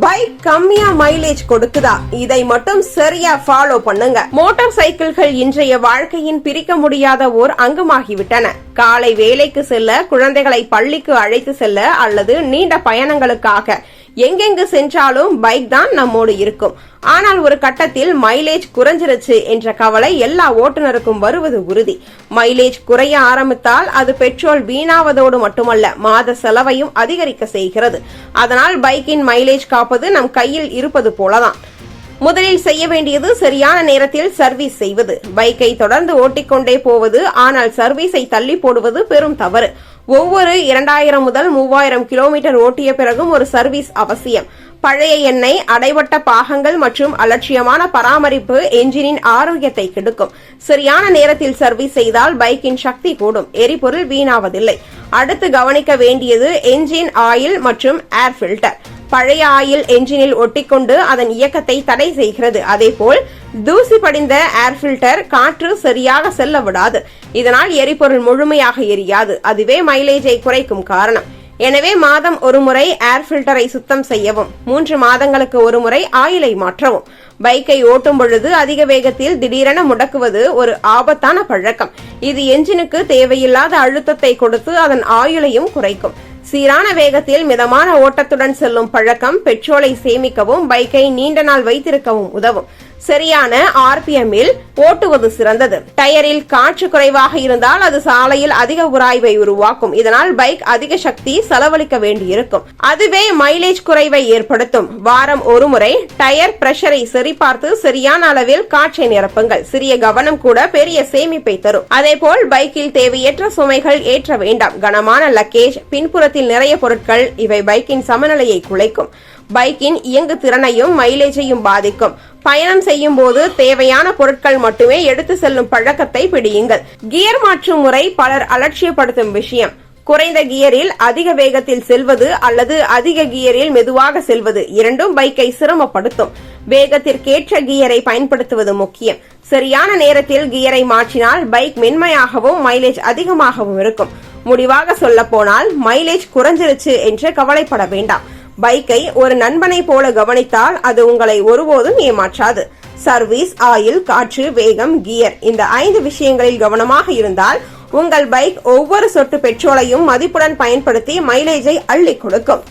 Bike கம்மியா mileage கொடுக்குதா? இதை மட்டும் சரியா ஃபாலோ பண்ணுங்க. மோட்டார் சைக்கிள்கள் இன்றைய வாழ்க்கையின் பிரிக்க முடியாத ஓர் அங்கமாகிவிட்டன. காலை வேலைக்கு செல்ல குழந்தைகளை பள்ளிக்கு அழைத்து செல்ல அல்லது நீண்ட பயணங்களுக்காக எங்கெங்கு சென்றாலும் பைக் தான் நம்மோடு இருக்கும். ஆனால் ஒரு கட்டத்தில் மைலேஜ் குறைஞ்சிருச்சு என்ற கவலை எல்லா ஓட்டுநருக்கும் வருவது உறுதி. மைலேஜ் குறைய ஆரம்பித்தால் அது பெட்ரோல் வீணாவதோடு மட்டுமல்ல மாத செலவையும் அதிகரிக்க செய்கிறது. அதனால் பைக்கின் மைலேஜ் காப்பது நம் கையில் இருப்பது போலதான். முதலில் செய்ய வேண்டியது சரியான நேரத்தில் சர்வீஸ் செய்வது. பைக்கை தொடர்ந்து ஓட்டிக்கொண்டே போவது ஆனால் சர்வீஸை தள்ளி போடுவது பெரும் தவறு. ஒவ்வொரு இரண்டாயிரம் முதல் மூவாயிரம் கிலோமீட்டர் ஓட்டிய பிறகும் ஒரு சர்வீஸ் அவசியம். பழைய எண்ணெய் அடைவட்ட பாகங்கள் மற்றும் அலட்சியமான பராமரிப்பு என்ஜினின் ஆரோக்கியத்தை கெடுக்கும். சரியான நேரத்தில் சர்வீஸ் செய்தால் பைக்கின் சக்தி கூடும். எரிபொருள் வீணாவதில்லை. அடுத்து கவனிக்க வேண்டியது என்ஜின் ஆயில் மற்றும் ஏர் ஃபில்டர். பழைய ஆயில் என்ஜினில் ஒட்டிக்கொண்டு அதன் இயக்கத்தை தடை செய்கிறது. அதேபோல் தூசி படிந்த ஏர் ஃபில்டர் காற்று சரியாக செல்ல விடாது. இதனால் எரிபொருள் முழுமையாக எரியாது. அதுவே மைலேஜை குறைக்கும் காரணம். எனவே மாதம் ஒரு முறை ஏர் ஃபில்டரை சுத்தம் செய்யவும் மூன்று மாதங்களுக்கு ஒரு முறை ஆயிலை மாற்றவும். பைக்கை ஓட்டும் பொழுது அதிக வேகத்தில் திடீரென முடக்குவது ஒரு ஆபத்தான பழக்கம். இது என்ஜினுக்கு தேவையில்லாத அழுத்தத்தை கொடுத்து அதன் ஆயுளையும் குறைக்கும். சீரான வேகத்தில் மிதமான ஓட்டத்துடன் செல்லும் பழக்கம் பெட்ரோலை சேமிக்கவும் பைக்கை நீண்ட நாள் வைத்திருக்கவும் உதவும். சரியான ஆர்பிஎம்மில் ஓட்டுவது சிறந்தது. டயரில் காற்று குறைவாக இருந்தால் அது சாலையில் அதிக உராய்வை உருவாக்கும். இதனால் பைக் அதிக சக்தி செலவழிக்க வேண்டியிருக்கும். அதுவே மைலேஜ் குறைவை ஏற்படுத்தும். வாரம் ஒரு முறை டயர் பிரஷரை சரிபார்த்து சரியான அளவில் காற்றை நிரப்புங்கள். சிறிய கவனம் கூட பெரிய சேமிப்பை தரும். அதேபோல் பைக்கில் தேவையற்ற சுமைகள் ஏற்ற வேண்டாம். கனமான லக்கேஜ் பின்புறத்தில் நிறைய பொருட்கள் இவை பைக்கின் சமநிலையை குலைக்கும். பைக்கின் இயங்கு திறனையும் மைலேஜையும் பாதிக்கும். பயணம் செய்யும் போது தேவையான பொருட்கள் மட்டுமே எடுத்து செல்லும் பழக்கத்தை பிடியுங்கள். கியர் மாற்றும் முறை பலர் அலட்சியப்படுத்தும் விஷயம். குறைந்த கியரில் அதிக வேகத்தில் செல்வது அல்லது அதிக கியரில் மெதுவாக செல்வது இரண்டும் பைக்கை சிரமப்படுத்தும். வேகத்திற்கேற்ற கியரை பயன்படுத்துவது முக்கியம். சரியான நேரத்தில் கியரை மாற்றினால் பைக் மென்மையாகவும் மைலேஜ் அதிகமாகவும் இருக்கும். முடிவாக சொல்ல போனால் மைலேஜ் குறைஞ்சிருச்சு என்று கவலைப்பட வேண்டாம். பைக்கை ஒரு நண்பனை போல கவனித்தால் அது உங்களை ஒருபோதும் ஏமாற்றாது. சர்வீஸ் ஆயில் காற்று வேகம் கியர் இந்த ஐந்து விஷயங்களில் கவனமாக இருந்தால் உங்கள் பைக் ஒவ்வொரு சொட்டு பெட்ரோலையும் மதிப்புடன் பயன்படுத்தி மைலேஜை அள்ளி கொடுக்கும்.